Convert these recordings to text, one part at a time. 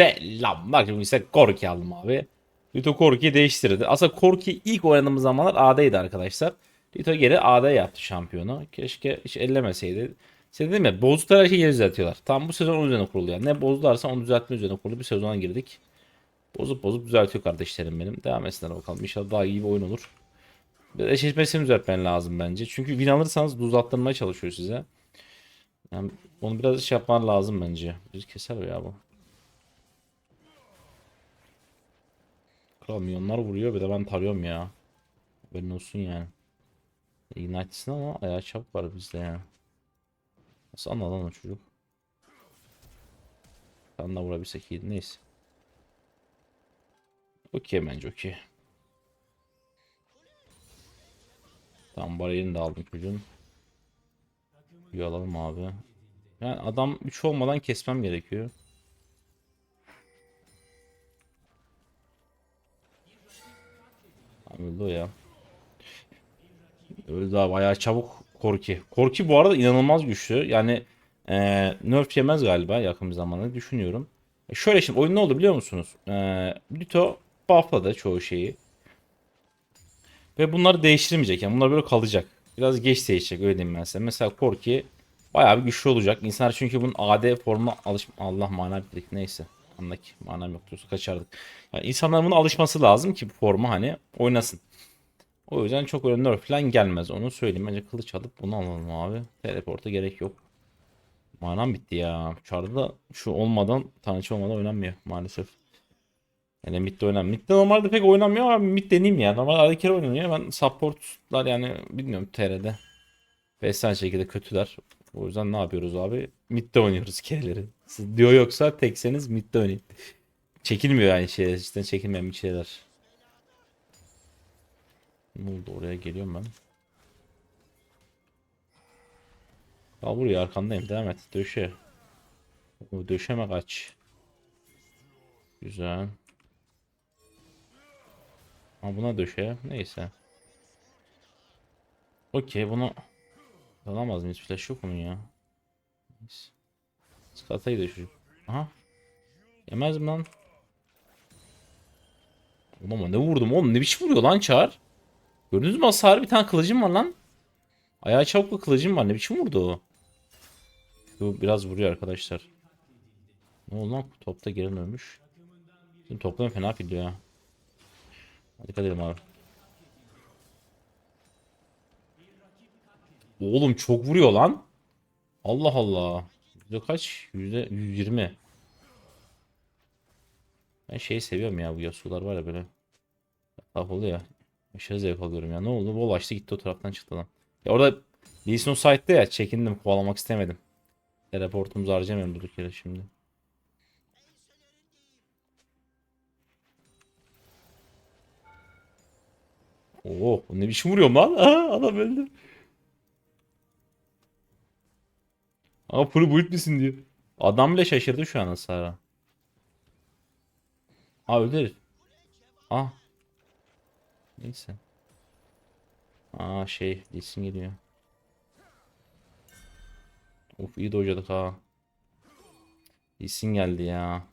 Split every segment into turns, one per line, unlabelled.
Selamlar. Şimdi ise Korki aldım abi. Lito Korki'yi değiştirdi. Aslında Korki ilk oynadığımız zamanlar AD'ydi arkadaşlar. Lito geri AD yaptı şampiyonu. Keşke hiç ellemeseydi. Size dedim ya bozdukları her şeyi geri düzeltiyorlar. Tam bu sezon onun üzerine kurulu yani. Ne bozdularsa onu düzeltme üzerine kurulu bir sezona girdik. Bozup bozup düzeltiyor kardeşlerim benim. Devam etsinler bakalım. İnşallah daha iyi bir oyun olur. Eşleşmesini düzeltmen lazım bence. Çünkü win alırsanız uzattırmaya çalışıyor size. Yani onu biraz iş yapman lazım bence. Bir keser ya bu. Kral milyonlar vuruyor bir de ben tarıyorum ya. Haberin olsun yani. Ignite'sin ama ayağı çabuk var bizde yani. Nasıl anladı lan o çocuk? Ben de vurabilsek iyiydi neyse. Okey bence okey. Tamam bariyerini de aldım çocuğun. Bir alalım abi. Yani adam 3 olmadan kesmem gerekiyor. Öldü ya. Öldü abi bayağı çabuk Korki. Korki bu arada inanılmaz güçlü. Yani eee nerf yemez galiba yakın bir zamanda düşünüyorum. E şöyle şimdi oyun ne oldu biliyor musunuz? Eee Lito buffladı çoğu şeyi. Ve bunları değiştirmeyecek. Yani bunlar böyle kalacak. Biraz geç değişecek öyle diyeyim ben size. Mesela Korki bayağı bir güçlü olacak. İnsanlar çünkü bunun AD formuna alış... Allah mana neyse. Anladık. Manam yoktu. Kaçardık. Yani insanların buna alışması lazım ki bu formu hani oynasın. O yüzden çok nerf falan gelmez. Onu söyleyeyim. Bence kılıç alıp bunu alalım abi. Teleporta gerek yok. Manam bitti ya. Çarda da şu olmadan tanrıçı olmadan oynanmıyor maalesef. Yani midde oynanmıyor. Midde normalde pek oynanmıyor ama mid deneyim ya. Normalde arada kere oynanıyor. Ben supportlar yani bilmiyorum TR'de. Beslen şekilde kötüler. O yüzden ne yapıyoruz abi? Midde oynuyoruz kereleri. Siz diyor yoksa tekseniz midde oynayın. Çekilmiyor yani şeyler. Cidden çekilmeyen bir şeyler. Ne oldu oraya geliyorum ben. Al buraya arkandayım devam et döşe. O döşeme kaç. Güzel. Ha buna döşe neyse. Okey bunu alamaz mıyız flash yok mu ya? Neyse. Skata'yı da çocuk. Aha. Yemez mi lan? Oğlum ne vurdum oğlum ne biçim vuruyor lan çağır. Gördünüz mü hasarı bir tane kılıcım var lan. Ayağı çabuklu kılıcım var ne biçim vurdu o. Bu biraz vuruyor arkadaşlar. Ne oldu lan topta geri ölmüş. Şimdi toplam fena filiyor ya. Dikkat edelim abi. Oğlum çok vuruyor lan. Allah Allah. Yüzde kaç? Yüzde 120. Ben şeyi seviyorum ya bu Yasuo'lar var ya böyle. Laf oluyor ya. Aşırı zevk alıyorum ya. Ne oldu? Bol açtı gitti o taraftan çıktı lan. Ya orada Lee Sin site'de ya çekindim kovalamak istemedim. Teleportumuzu harcamıyorum durduk yere şimdi. Oo, ne biçim vuruyorum lan? Aha, adam öldü. Ama full build misin diyor. Adam bile şaşırdı şu an hasara. Aa öldü. Ah. Neyse. Aa şey Lee geliyor. Of iyi dojladık ha. Lee geldi ya.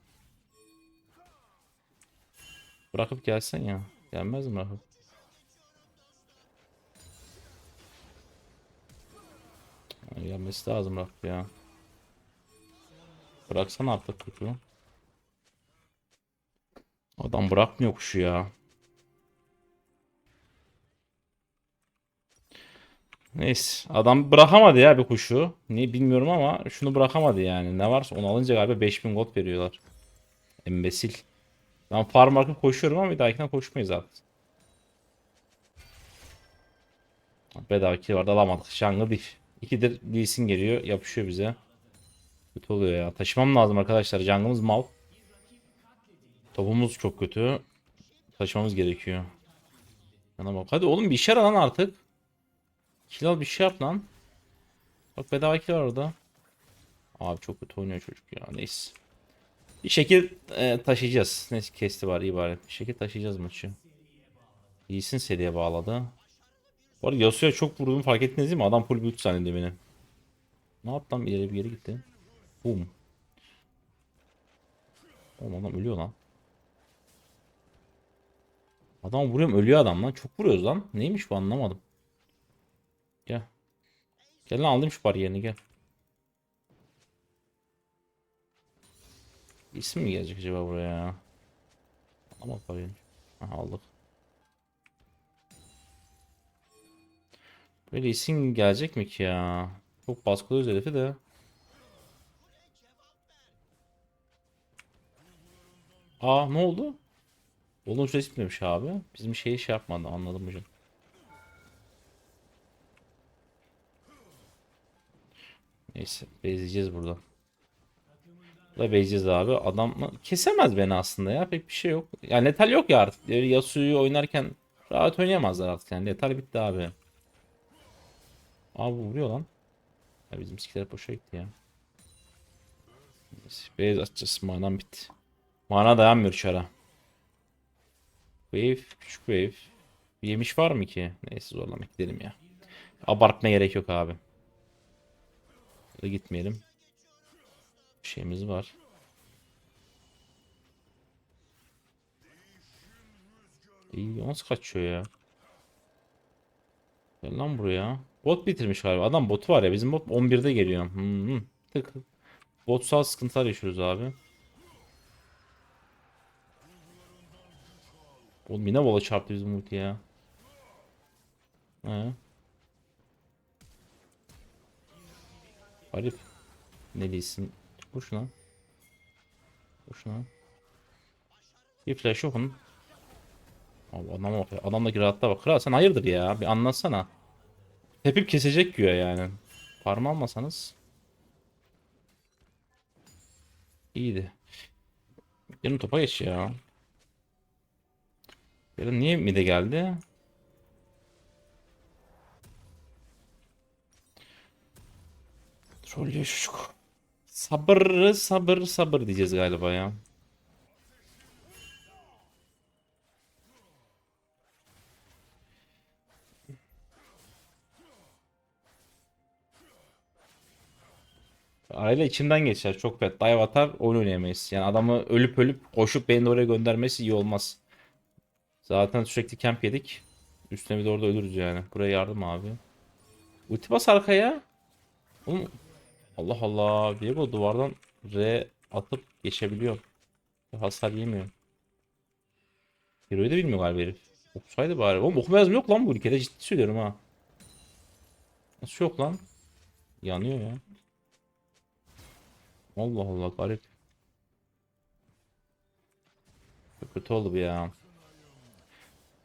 Bırakıp gelsen ya. Gelmez mi bırakıp? Ha, Gelmesi lazım bırak ya. Bıraksana artık kuşu. Adam bırakmıyor kuşu ya. Neyse. Adam bırakamadı ya bir kuşu. Niye bilmiyorum ama şunu bırakamadı yani. Ne varsa onu alınca galiba 5000 gold veriyorlar. Embesil. Ben farm markı koşuyorum ama bir dahakine koşmayız artık. Bedava kill vardı alamadık. Şangı değil. İkidir Lee geliyor yapışıyor bize. Kötü oluyor ya. Taşımam lazım arkadaşlar. Jungle'ımız mal. Topumuz çok kötü. Taşımamız gerekiyor. Yana bak. Hadi oğlum bir işe yara lan artık. Kill al bir şey yap lan. Bak bedava kill var orada. Abi çok kötü oynuyor çocuk ya. Neyse. Bir şekil e, taşıyacağız. Neyse kesti var iyi bari. Bir şekil taşıyacağız maçı. İyisin seriye bağladı. Bu arada Yasuo'ya çok vurduğumu fark ettiniz değil mi? Adam full build zannediyor beni. Ne yaptım? İleri bir geri gitti. Boom. Oğlum adam ölüyor lan. Adam vuruyorum ölüyor adam lan. Çok vuruyoruz lan. Neymiş bu anlamadım. Gel. Gel lan aldım şu bariyerini gel. İsim mi gelecek acaba buraya? Ama bariyerini. Aha aldık. Böyle isim gelecek mi ki ya? Çok baskılıyoruz herifi de. Aa ne oldu? Oğlum süresi bitmemiş abi. Bizim şeyi şey yapmadı anladım hocam. Neyse bezleyeceğiz burada. Da bezleyeceğiz abi. Adam kesemez beni aslında ya. Pek bir şey yok. Yani letal yok ya artık. Yasuo'yu oynarken rahat oynayamazlar artık yani. Letal bitti abi. Abi vuruyor lan. Ya bizim skiller boşa gitti ya. Neyse, Beyaz atacağız. Manam bitti. Mana dayanmıyor çara. Wave, küçük wave. Yemiş var mı ki? Neyse zorlamak gidelim ya. Abartmaya gerek yok abi. Hadi gitmeyelim. Bir şeyimiz var. İyi nasıl kaçıyor ya? Gel lan buraya. Bot bitirmiş galiba. Adam botu var ya. Bizim bot 11'de geliyor. Hmm, tık. Botsal sıkıntılar yaşıyoruz abi. Oğlum yine bola çarptı bizim ulti ya. He. Garip. Ne değilsin? Boşuna. Boşuna. Bir flash yok onun. Abi adama bak. Adamdaki rahatlığa bak. Kral sen hayırdır ya? Bir anlatsana. Tepip kesecek güya yani. Farm almasanız. İyiydi. Yarın topa geç ya. Yarın niye mide geldi? Trollüyor çocuk. Sabır sabır sabır diyeceğiz galiba ya. Arayla içimden geçer çok pet. Dive atar oyun oynayamayız. Yani adamı ölüp ölüp koşup beni de oraya göndermesi iyi olmaz. Zaten sürekli camp yedik. Üstüne bir de orada ölürüz yani. Buraya yardım abi. Ulti bas arkaya. Oğlum, Allah Allah. Diego duvardan R atıp geçebiliyor. Hasar yemiyor. Hero'yu da bilmiyor galiba herif. Okusaydı bari. Oğlum okuma yazım yok lan bu ülkede ciddi söylüyorum ha. Nasıl yok lan? Yanıyor ya. Allah Allah garip. Çok kötü oldu ya.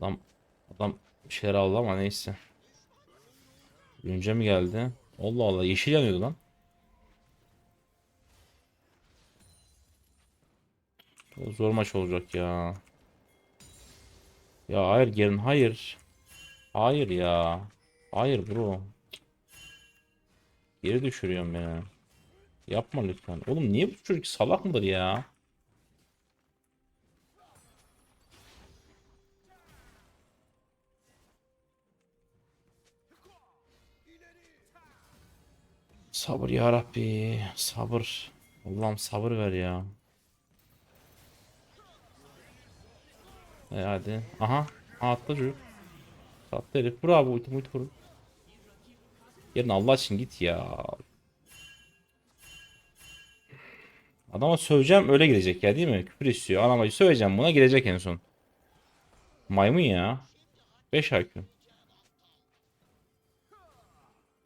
Adam, adam bir şeyler aldı ama neyse. Önce mi geldi? Allah Allah yeşil yanıyordu lan. Çok Zor maç olacak ya. Ya hayır gelin hayır. Hayır ya. Hayır bro. Geri düşürüyorum ya. Yapma lütfen. Oğlum niye bu çocuk salak mıdır ya? Sabır ya Rabbi. Sabır. Allah'ım sabır ver ya. E hadi. Aha. Atla çocuk. Tatlı herif. Bravo ultim ulti vurun. Yerine Allah için git ya. Adama söveceğim öyle gidecek ya değil mi? Küfür istiyor. Anama söveceğim buna gidecek en son. Maymun ya. 5 IQ.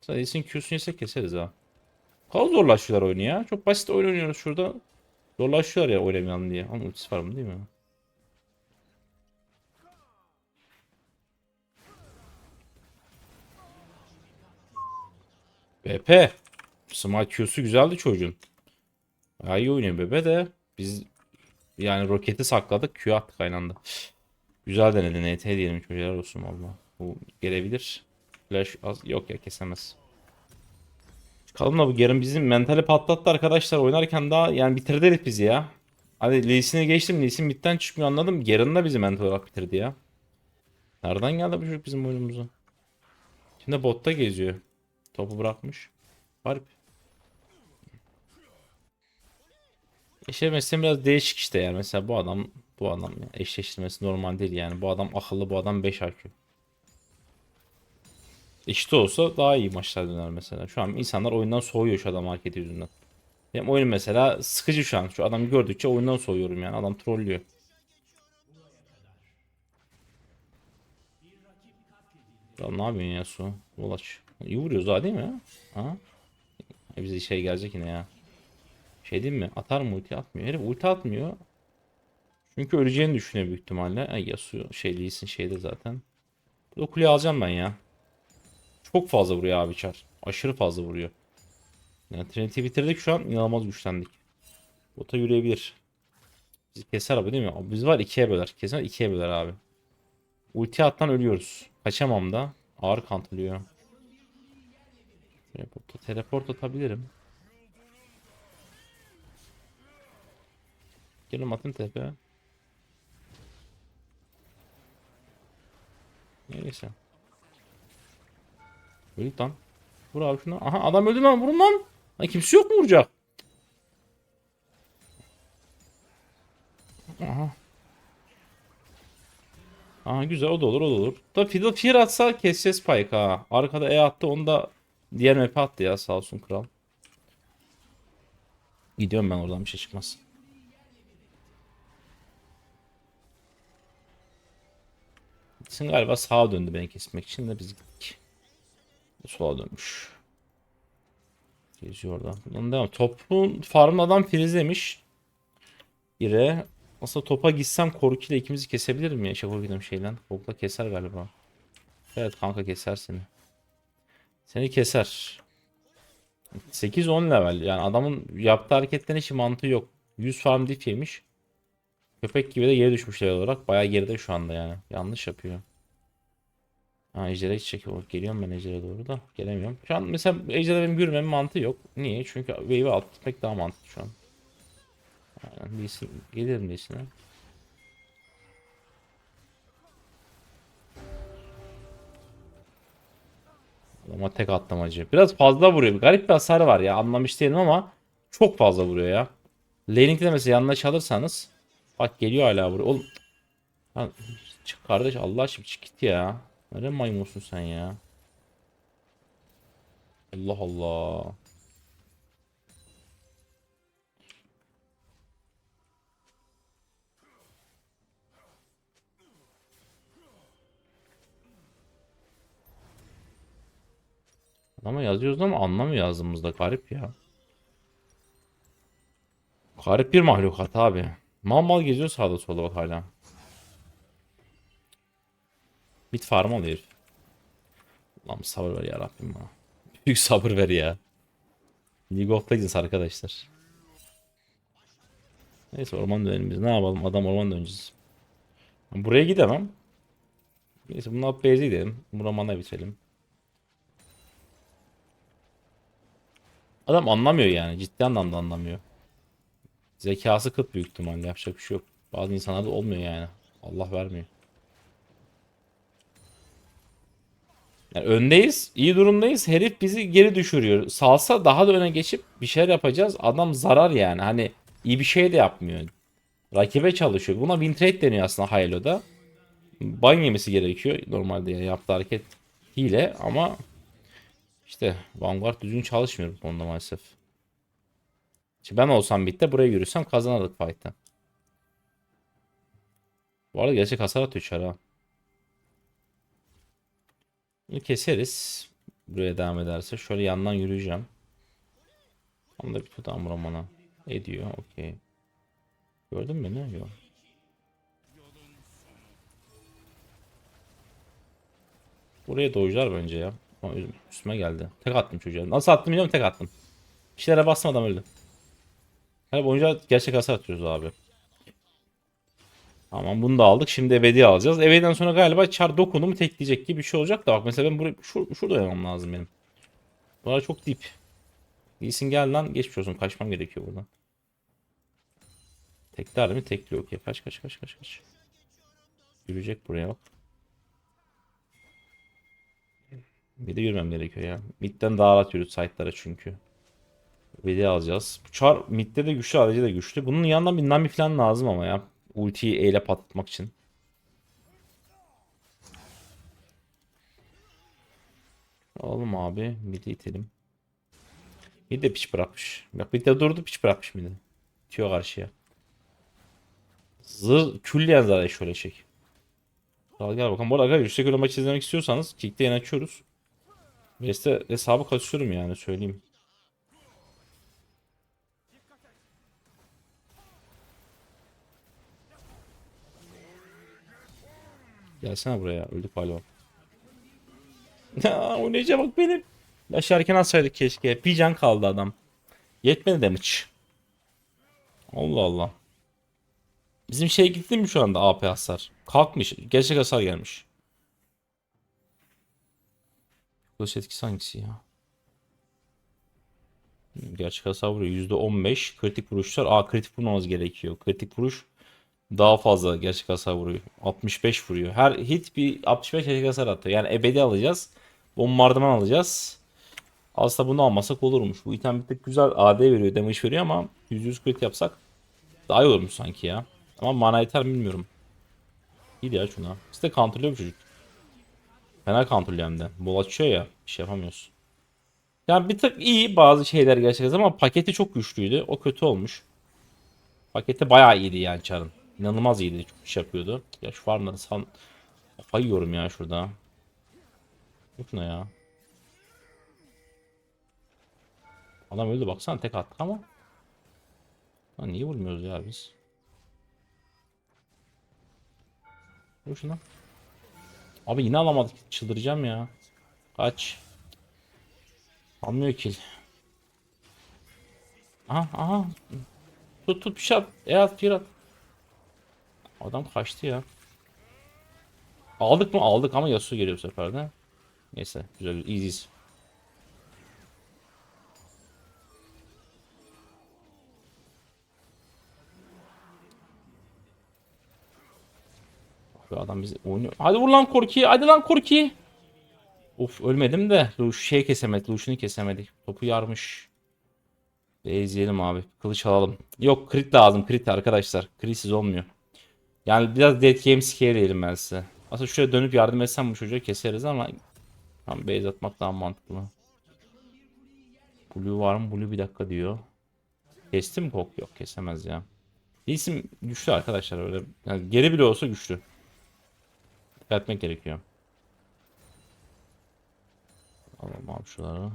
Sadece Q'sunu yesek keseriz ha. Kal zorlaşıyorlar oyunu ya. Çok basit oyun oynuyoruz şurada. Zorlaşıyorlar ya oynamayalım diye. Ama ultisi var mı değil mi? BP. Smite Q'su güzeldi çocuğun. Bayağı iyi oynuyor bebe de biz yani roketi sakladık Q attık aynı anda. Güzel denedi NT diyelim çocuklar olsun valla. Bu gelebilir. Flash az yok ya kesemez. Çıkalım da bu Garen bizim mentali patlattı arkadaşlar oynarken daha yani bitirdi herif bizi ya. Hadi Lee Sin'i geçtim Lee Sin midden çıkmıyor anladım. Garen da bizi mental olarak bitirdi ya. Nereden geldi bu çocuk bizim oyunumuza? Şimdi botta geziyor. Topu bırakmış. Harbi. Eşleşmesi biraz değişik işte yani. Mesela bu adam bu adam ya. eşleştirmesi normal değil yani. Bu adam akıllı bu adam 5 IQ. İşte olsa daha iyi maçlar döner mesela. Şu an insanlar oyundan soğuyor şu adam hareketi yüzünden. Benim oyun mesela sıkıcı şu an. Şu adamı gördükçe oyundan soğuyorum yani. Adam trollüyor. Ya ne yapıyorsun ya su? Ulaş. İyi daha değil mi? Ha? E bize şey gelecek yine ya. Şey diyeyim mi? Atar mı ulti atmıyor. Herif ulti atmıyor. Çünkü öleceğini düşünüyor büyük ihtimalle. Ay Yasuo şey değilsin şeyde zaten. Bu kuleyi alacağım ben ya. Çok fazla vuruyor abi çar. Aşırı fazla vuruyor. Yani Trinity bitirdik şu an inanılmaz güçlendik. Bota yürüyebilir. Bizi keser abi değil mi? Abi Biz var ikiye böler. Kesin ikiye böler abi. Ulti attan ölüyoruz. Kaçamam da. Ağır kantılıyor. Teleport atabilirim. Gelin atın tepe. Neyse. Öldü lan. Vur abi şuna. Aha adam öldü lan vurun lan. Lan kimse yok mu vuracak? Aha. Aha güzel o da olur o da olur. Da Fiddle Fear atsa keseceğiz Pike ha. Arkada E attı onu da diğer map'e attı ya sağ olsun kral. Gidiyorum ben oradan bir şey çıkmaz. Şimdi galiba sağa döndü beni kesmek için de biz gittik. Sola dönmüş. Geziyor orada. Bundan devam. Topun farmın adam frizlemiş. İre. Aslında topa gitsem Korki ile ikimizi kesebilirim ya. Şaka gidiyorum şeyden. Korkla keser galiba. Evet kanka keser seni. Seni keser. 8-10 level. Yani adamın yaptığı hareketlerin hiç mantığı yok. 100 farm diff yemiş. Köpek gibi de geri düşmüş level olarak. Bayağı geride şu anda yani. Yanlış yapıyor. Ha Ejder'e hiç çekiyor. Geliyorum ben Ejder'e doğru da. Gelemiyorum. Şu an mesela Ejder'e benim yürümemin mantığı yok. Niye? Çünkü wave'i alt daha mantıklı şu an. Aynen. Lee'sin, gelirim Lee'sine. Ama tek attım acı. Biraz fazla vuruyor. Garip bir hasar var ya. Anlamış değilim ama çok fazla vuruyor ya. Laning'de mesela yanına çalırsanız bak geliyor hala vuruyor. Oğlum Lan, çık kardeş Allah aşkına çık git ya. Nere maymunsun sen ya? Allah Allah. Ama yazıyoruz ama anlamıyor yazdığımızda garip ya. Garip bir mahlukat abi. Mal mal geziyor sağda solda bak hala. Mid farm alıyor herif. Lan sabır ver ya Rabbim bana. Büyük sabır ver ya. League of Legends arkadaşlar. Neyse orman dönelim biz. Ne yapalım? Adam orman döneceğiz. Buraya gidemem. Neyse bunu alıp base'e gidelim. Bu romana bitirelim. Adam anlamıyor yani. Ciddi anlamda anlamıyor. Zekası kıt büyük ihtimalle. Yapacak bir şey yok. Bazı insanlarda olmuyor yani. Allah vermiyor. Yani öndeyiz. iyi durumdayız. Herif bizi geri düşürüyor. Salsa daha da öne geçip bir şeyler yapacağız. Adam zarar yani. Hani iyi bir şey de yapmıyor. Rakibe çalışıyor. Buna win trade deniyor aslında Halo'da. Ban yemesi gerekiyor. Normalde yani yaptığı hareket hile ama işte Vanguard düzgün çalışmıyor bu konuda maalesef. Şimdi ben olsam bitti buraya yürüsem kazanırdık fight'ı. Bu arada gerçek hasar atıyor çara. Bunu keseriz. Buraya devam ederse. Şöyle yandan yürüyeceğim. Tam da bir tutam romana. Ediyor. Okey. Gördün mü beni? Yok. Buraya doyucular bence ya. Ama üstüme geldi. Tek attım çocuğa. Nasıl attım biliyor musun? Tek attım. Bir şeylere basmadan öldü. Hani oyuncular gerçek hasar atıyoruz abi. Tamam bunu da aldık. Şimdi ebedi alacağız. Ebediden sonra galiba çar dokunumu tekleyecek gibi bir şey olacak da bak mesela ben buraya şur şurada oynamam lazım benim. Burası çok dip. İyisin gel lan geçmiş olsun kaçmam gerekiyor buradan. Tekler mi? Tekliyor. Okey. Kaç kaç kaç kaç kaç. Yürüyecek buraya bak. Bir de yürümem gerekiyor ya. Midden daha rahat yürüt site'lara çünkü. Ebedi alacağız. Bu Char midde de güçlü, ADC de güçlü. Bunun yanından bir Nami falan lazım ama ya. Ultiyi E ile patlatmak için. Alalım abi. Mid'i itelim. Mid de piç bırakmış. Bak mid de durdu piç bırakmış mid'i. Tüyo karşıya. Zır külliyen zaten şöyle çek. Al gel bakalım. Bu arada arkadaşlar yüksek öyle maç izlemek istiyorsanız Kick'te yeni açıyoruz. Veste hesabı kasıyorum yani söyleyeyim. Gelsene buraya öldü palo. Ya oynayacak bak benim. Yaşarken atsaydık keşke. Bir can kaldı adam. Yetmedi damage. Allah Allah. Bizim şey gitti mi şu anda AP hasar? Kalkmış. Gerçek hasar gelmiş. Kılıç etkisi hangisi ya? Gerçek hasar vuruyor. %15. Kritik vuruşlar. Aa kritik vurmamız gerekiyor. Kritik vuruş daha fazla gerçek hasar vuruyor. 65 vuruyor. Her hit bir 65 gerçek hasar atıyor. Yani ebedi alacağız. Bombardıman alacağız. Aslında bunu almasak olurmuş. Bu item bir tık güzel AD veriyor, damage veriyor ama %100 crit yapsak daha iyi olurmuş sanki ya. Ama mana yeter mi bilmiyorum. İyi ya şuna. Biz de counterlıyor çocuk. Fena counterlıyor hem de. Bol açıyor ya. Bir şey yapamıyoruz. Yani bir tık iyi bazı şeyler gerçekten ama paketi çok güçlüydü. O kötü olmuş. Paketi bayağı iyiydi yani Char'ın. İnanılmaz iyiydi. Çok iş yapıyordu. Ya şu farmları san... Kafayı ya şurada. Yok ne ya. Adam öldü baksana tek attık ama. Lan niye vurmuyoruz ya biz? Vur şuna. Abi yine alamadık. Çıldıracağım ya. Kaç. Almıyor kill. Aha aha. Tut tut bir şey at. E at bir at. Adam kaçtı ya. Aldık mı? Aldık ama Yasuo geliyor bu sefer de. Neyse güzel easy. Abi adam bizi oynuyor. Hadi vur lan Korki. Hadi lan Korki. Of ölmedim de. Lush şey kesemedik. Lush'unu kesemedik. Topu yarmış. Ve izleyelim abi. Kılıç alalım. Yok crit lazım. Crit arkadaşlar. Critsiz olmuyor. Yani biraz dead game scare diyelim ben size. Aslında şuraya dönüp yardım etsem bu çocuğu keseriz ama tam base atmak daha mantıklı. Blue var mı? Blue bir dakika diyor. Kesti mi kok? Yok kesemez ya. İsim güçlü arkadaşlar öyle. Yani geri bile olsa güçlü. Dikkat etmek gerekiyor. Alalım abi şuları.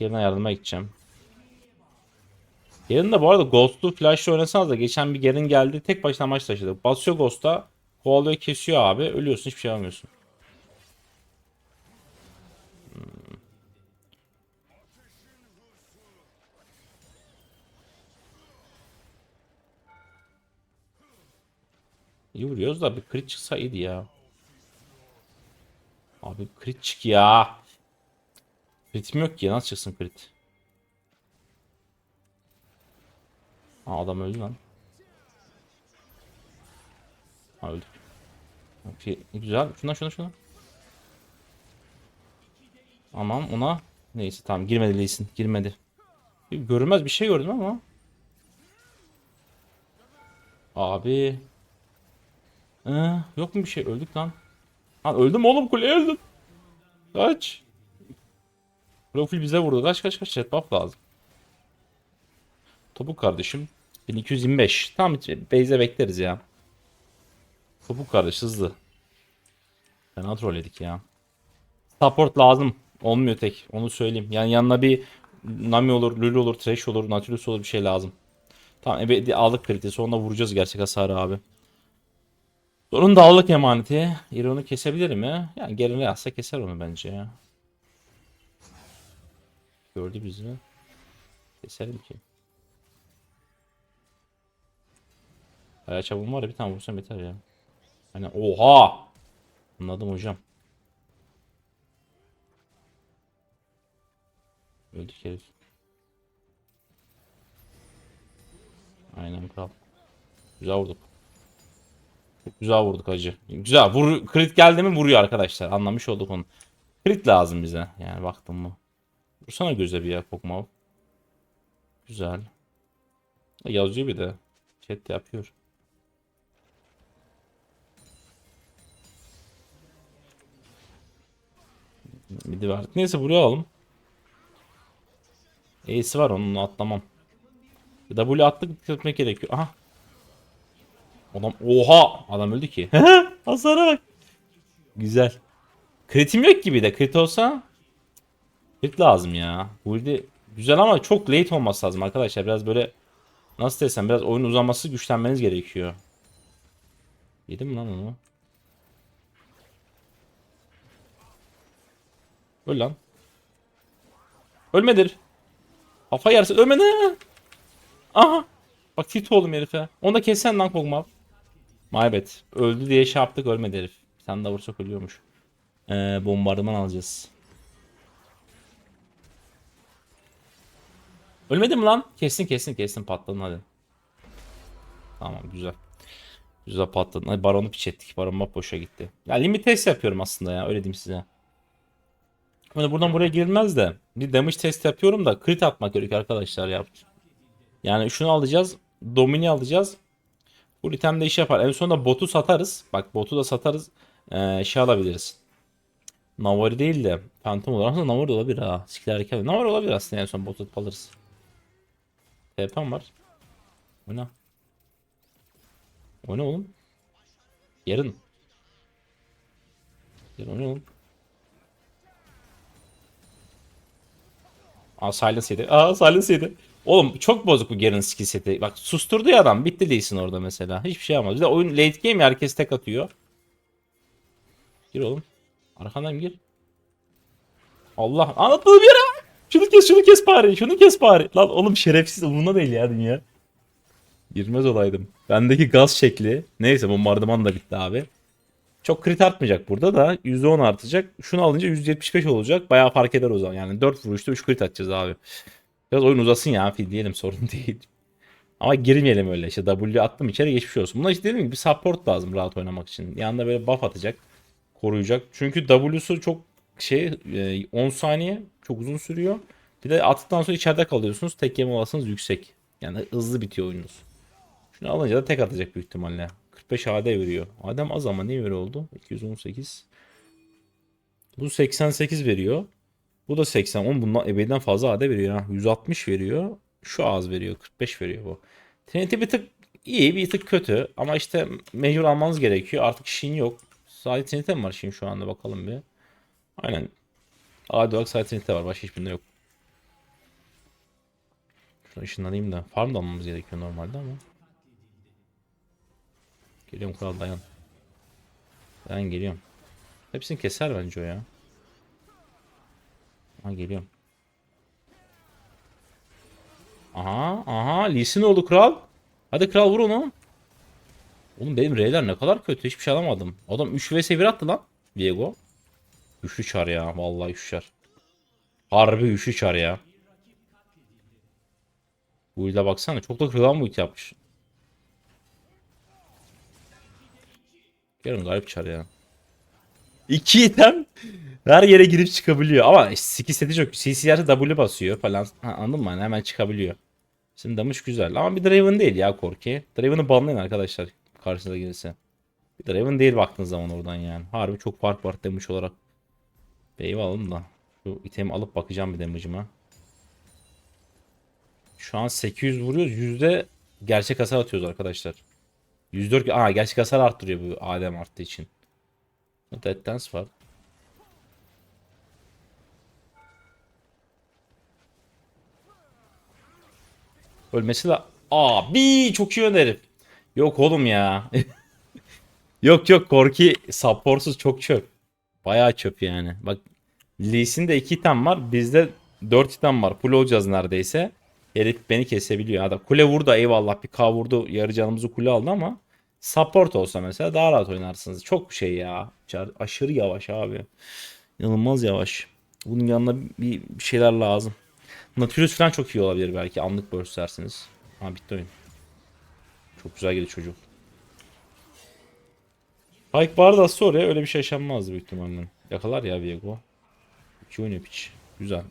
Yerine yardıma gideceğim. Yarın da bu arada Ghost'lu Flash'la oynasanız da geçen bir Garen geldi tek başına maç taşıdı. Basıyor Ghost'a kovalıyor kesiyor abi ölüyorsun hiçbir şey yapamıyorsun. Hmm. İyi vuruyoruz da bir crit çıksa iyiydi ya. Abi crit çık ya. Crit'im yok ki nasıl çıksın crit? Aa, adam öldü lan. Ha öldük. Okey, güzel. Şuna şuna şuna. Tamam ona. Neyse tamam girmedi Lee'sin. Girmedi. Görünmez bir şey gördüm ama. Abi. Ee, yok mu bir şey? Öldük lan. Lan öldüm oğlum kuleye öldüm. Kaç. Profil bize vurdu. Kaç kaç kaç. Jet buff lazım. Topuk kardeşim. 1225. Tamam base'e bekleriz ya. Topuk kardeş hızlı. Fena trolledik ya. Support lazım. Olmuyor tek. Onu söyleyeyim. Yani yanına bir Nami olur, Lulu olur, Thresh olur, Nautilus olur bir şey lazım. Tamam ebedi aldık kalitesi. Onunla vuracağız gerçek hasarı abi. Sorun da aldık emaneti. İron'u kesebilir mi? Yani gerine yazsa keser onu bence ya. Gördü bizi. Keserim ki. Bayağı çabuk var ya bir tane vursam yeter ya. Hani oha! Anladım hocam. Öldük herif. Aynen kral. Güzel vurduk. Güzel vurduk hacı. Güzel. Vur, crit geldi mi vuruyor arkadaşlar. Anlamış olduk onu. Crit lazım bize. Yani baktım mı. Vursana göze bir ya Pokemon. Güzel. Yazıyor bir de. Chat yapıyor. Midi verdik. Neyse buraya alalım. Ace var onun atlamam. W attık etmek gerekiyor. Aha. Adam oha adam öldü ki. Hasara bak. Güzel. Kritim yok gibi de crit olsa crit lazım ya. Build'i güzel ama çok late olması lazım arkadaşlar. Biraz böyle nasıl desem biraz oyun uzaması güçlenmeniz gerekiyor. Yedim lan onu? Öl lan. Ölmedir. Kafa yersin. Ölmedi. Aha. Bak tit oğlum herife. Onu da kessen lan Kog'Maw. Maybet. Öldü diye şey yaptık ölmedi herif. Tane daha vursak ölüyormuş. Ee, bombardıman alacağız. Ölmedi mi lan? Kestin kestin kestin patladın hadi. Tamam güzel. Güzel patladın. Hadi baronu piç ettik. Baron bak boşa gitti. Ya limit test yapıyorum aslında ya. Öyle diyeyim size. Hani buradan buraya girilmez de. Bir damage test yapıyorum da crit atmak gerekiyor arkadaşlar ya. Yani şunu alacağız. Domini alacağız. Bu itemde iş yapar. En sonunda botu satarız. Bak botu da satarız. Ee, şey alabiliriz. Navari değil de Phantom olur. Aslında Navari olabilir ha. Skill hareket. Navari olabilir aslında en son botu atıp alırız. TP'm var. Oyna. Oyna oğlum. Yarın. Yarın oyna oğlum. Aa silence yedi. Aa silence yedi. Oğlum çok bozuk bu Garen'ın skill seti. Bak susturdu ya adam. Bitti değilsin orada mesela. Hiçbir şey yapmaz. Bir de oyun late game ya, herkes tek atıyor. Gir oğlum. Arkandan gir. Allah. Anlatmadım yere. Şunu kes şunu kes bari. Şunu kes bari. Lan oğlum şerefsiz umurunda değil ya dünya. Girmez olaydım. Bendeki gaz şekli. Neyse bombardıman da bitti abi. Çok crit artmayacak burada da. %10 artacak. Şunu alınca %75 olacak. Bayağı fark eder o zaman. Yani 4 vuruşta 3 crit atacağız abi. Biraz oyun uzasın ya fil diyelim sorun değil. Ama girmeyelim öyle işte W attım içeri geçmiş olsun. Buna işte dediğim gibi support lazım rahat oynamak için. Yanında böyle buff atacak. Koruyacak. Çünkü W'su çok şey e, 10 saniye çok uzun sürüyor. Bir de attıktan sonra içeride kalıyorsunuz. Tek yeme olasılığınız yüksek. Yani hızlı bitiyor oyununuz. Şunu alınca da tek atacak büyük ihtimalle. 45 AD veriyor. Adem az ama niye böyle oldu? 218. Bu 88 veriyor. Bu da 80. Oğlum bundan ebeden fazla AD veriyor ha. 160 veriyor. Şu az veriyor. 45 veriyor bu. Trinity bir tık iyi bir tık kötü. Ama işte mecbur almanız gerekiyor. Artık Shin yok. Sadece Trinity mi var Shin şu anda bakalım bir. Aynen. AD olarak sadece Trinity var. Başka hiçbirinde yok. Şunu ışınlanayım da. Farm da almamız gerekiyor normalde ama. Geliyorum kral dayan. Ben geliyorum. Hepsini keser bence o ya. Ha geliyorum. Aha aha Lee Sin oldu kral. Hadi kral vur onu. Oğlum benim R'ler ne kadar kötü hiçbir şey alamadım. Adam 3 vs 1 attı lan. Diego. Güçlü çar ya vallahi güçlü çar. Harbi güçlü çar ya. Bu ile baksana çok da kırılan bu yapmış. Yarın garip çar ya. İki item her yere girip çıkabiliyor. Ama skill seti çok. CCR W basıyor falan. Ha, anladın mı? Hani hemen çıkabiliyor. Şimdi damış güzel. Ama bir Draven değil ya Korki. Draven'ı banlayın arkadaşlar. Karşınıza gelirse. Bir Draven değil baktığınız zaman oradan yani. Harbi çok fark var damage olarak. Bey'i alalım da. Şu itemi alıp bakacağım bir damage'ıma. Şu an 800 vuruyoruz. Yüzde gerçek hasar atıyoruz arkadaşlar. 104 Aa gerçek hasar arttırıyor bu Adem arttığı için. Dead Dance var. Ölmesi de abi çok iyi önerim. Yok oğlum ya. yok yok Korki supportsuz çok çöp. Bayağı çöp yani. Bak Lee Sin'de 2 item var. Bizde 4 item var. Full olacağız neredeyse. Herif beni kesebiliyor. Hatta kule vurdu eyvallah bir K vurdu. Yarı canımızı kule aldı ama support olsa mesela daha rahat oynarsınız. Çok şey ya. Aşırı yavaş abi. İnanılmaz yavaş. Bunun yanına bir şeyler lazım. Nautilus falan çok iyi olabilir belki. Anlık burst dersiniz. Ha bitti oyun. Çok güzel gidiyor çocuk. Pike Bardas'ta oraya öyle bir şey yaşanmazdı büyük ihtimalle. Yakalar ya Viego. İki oynuyor piç. Güzel.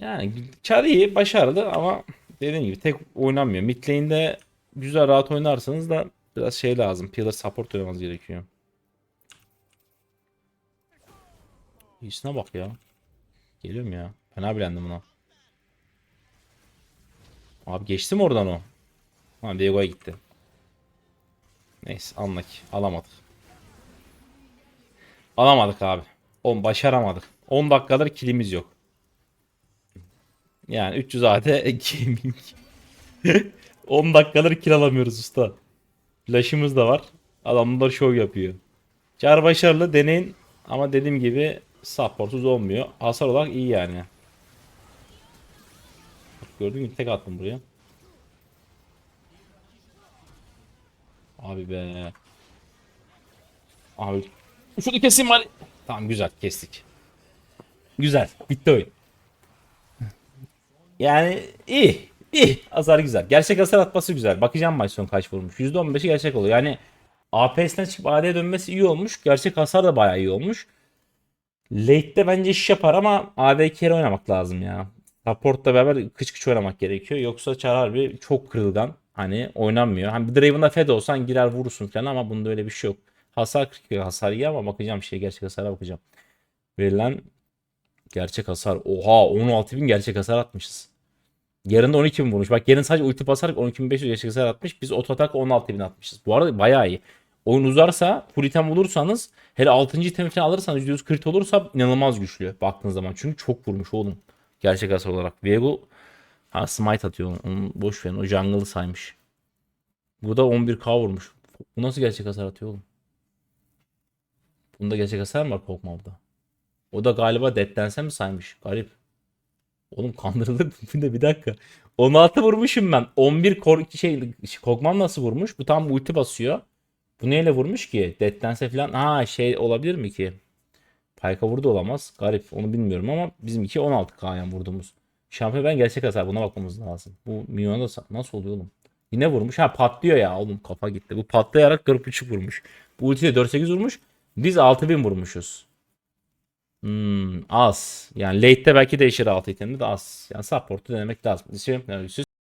Yani çar iyi, başarılı ama dediğim gibi tek oynanmıyor. Mid lane'de güzel rahat oynarsanız da biraz şey lazım. Pillar support oynamanız gerekiyor. İyisine bak ya. Geliyorum ya. Fena bilendim buna. Abi geçti mi oradan o? Ha Diego'ya gitti. Neyse anlık. Alamadık. Alamadık abi. 10 başaramadık. 10 dakikadır kilimiz yok. Yani 300 AD gaming. 10 dakikadır kill alamıyoruz usta. Flash'ımız da var. Adamlar şov yapıyor. Çar başarılı deneyin ama dediğim gibi supportsuz olmuyor. Hasar olarak iyi yani. Bak Gördün mü tek attım buraya. Abi be. Abi şunu keseyim bari. Tamam güzel kestik. Güzel bitti oyun. Yani iyi. iyi. Hasar güzel. Gerçek hasar atması güzel. Bakacağım maç sonu kaç vurmuş. %15'i gerçek oluyor. Yani APS'den çıkıp AD'ye dönmesi iyi olmuş. Gerçek hasar da bayağı iyi olmuş. Late'de bence iş yapar ama AD kere oynamak lazım ya. Support'la beraber kıç kıç oynamak gerekiyor. Yoksa Char harbi çok kırılgan. Hani oynanmıyor. Hani bir Draven'da fed olsan girer vurursun falan ama bunda öyle bir şey yok. Hasar 42 hasar iyi ama bakacağım şey gerçek hasara bakacağım. Verilen gerçek hasar. Oha 16.000 gerçek hasar atmışız. Yarın da 12.000 vurmuş. Bak yarın sadece ulti basarak 12.500 gerçek hasar atmış. Biz oto atak 16.000 atmışız. Bu arada bayağı iyi. Oyun uzarsa full item bulursanız hele 6. item falan alırsanız %100 crit olursa inanılmaz güçlü baktığınız zaman. Çünkü çok vurmuş oğlum. Gerçek hasar olarak. Viego ha smite atıyor. Onu boş verin. O jungle'ı saymış. Bu da 11k vurmuş. Bu nasıl gerçek hasar atıyor oğlum? Bunda gerçek hasar mı var Pokemob'da? O da galiba Dead'dense mi saymış? Garip. Oğlum kandırıldık. Bir bir dakika. 16 vurmuşum ben. 11 kor şey Kog'Maw nasıl vurmuş? Bu tam ulti basıyor. Bu neyle vurmuş ki? Dead'dense falan. Ha şey olabilir mi ki? Payka vurdu olamaz. Garip. Onu bilmiyorum ama bizimki 16k yani vurduğumuz. Şampiyon ben gerçek hasar buna bakmamız lazım. Bu Minyon'a da sa- nasıl oluyor oğlum? Yine vurmuş. Ha patlıyor ya oğlum kafa gitti. Bu patlayarak 4.5 vurmuş. Bu ultiyle 4.8 vurmuş. Biz 6000 vurmuşuz. Hmm, az. Yani late'de belki değişir 6 itemde de az. Yani support'u denemek lazım. Siz